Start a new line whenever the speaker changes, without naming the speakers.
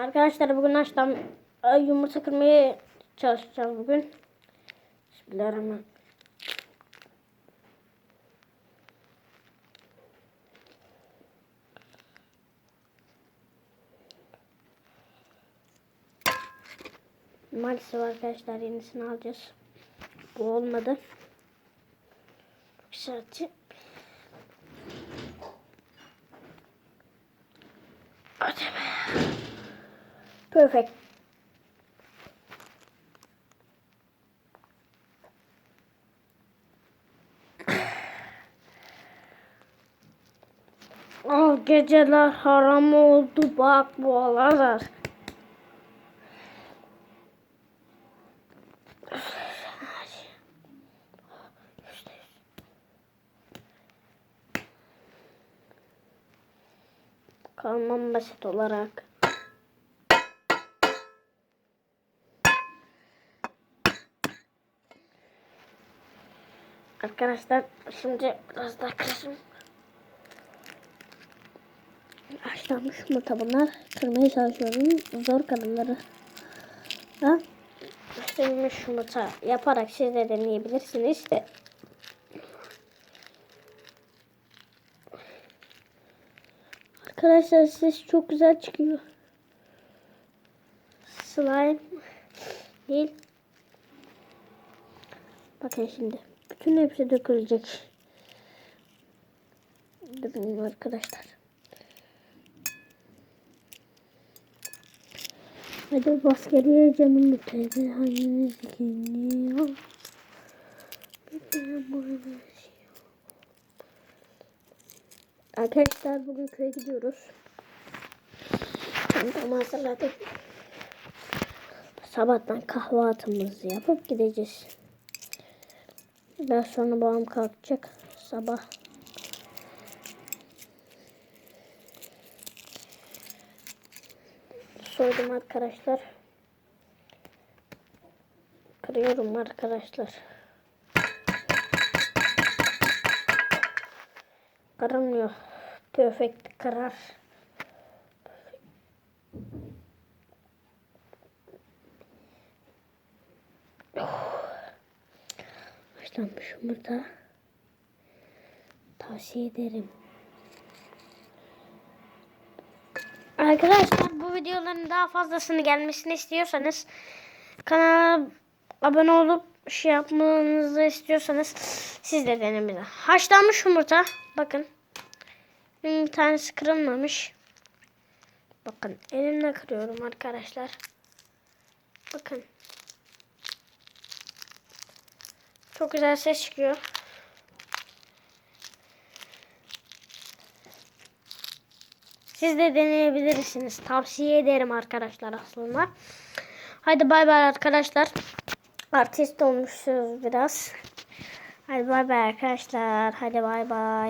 Arkadaşlar bugün açtan yumurta kırmaya çalışacağız bugün. Bismillahirrahmanirrahim. Maalesef arkadaşlar yenisini alacağız. Bu olmadı. Saati. Hadi be. Perfect. Ah geceler haram oldu bak bu aralar. Kalmam basit olarak. Arkadaşlar şimdi biraz daha kırışım. Haşlanmış yumurta bunlar. Kırmaya çalışıyorum. Zor kadınları. Ha? Haşlanmış yumurta yaparak siz de deneyebilirsiniz de. Arkadaşlar ses çok güzel çıkıyor. Slime değil. Bakın şimdi. Bütün hepsi dökülecek. Dökülün arkadaşlar. Hadi bas geriye canım mutlu. Hanginiz geliyor? Arkadaşlar bugün köye gidiyoruz. Çantamı hazırladık. Sabahtan kahvaltımızı yapıp gideceğiz. Biraz sonra babam kalkacak. Sabah. Soydum arkadaşlar. Kırıyorum arkadaşlar. Kırılmıyor. Perfect karar. Haşlanmış yumurta. Tavsiye ederim. Arkadaşlar bu videoların daha fazlasını gelmesini istiyorsanız kanala abone olup şey yapmanızı istiyorsanız siz de denemeyin. Haşlanmış yumurta. Bakın. Bir tanesi kırılmamış. Bakın elimle kırıyorum arkadaşlar. Bakın. Çok güzel ses çıkıyor. Siz de deneyebilirsiniz. Tavsiye ederim arkadaşlar aslında. Hadi bay bay arkadaşlar. Artist olmuşuz biraz. Hadi bay bay arkadaşlar. Hadi bay bay.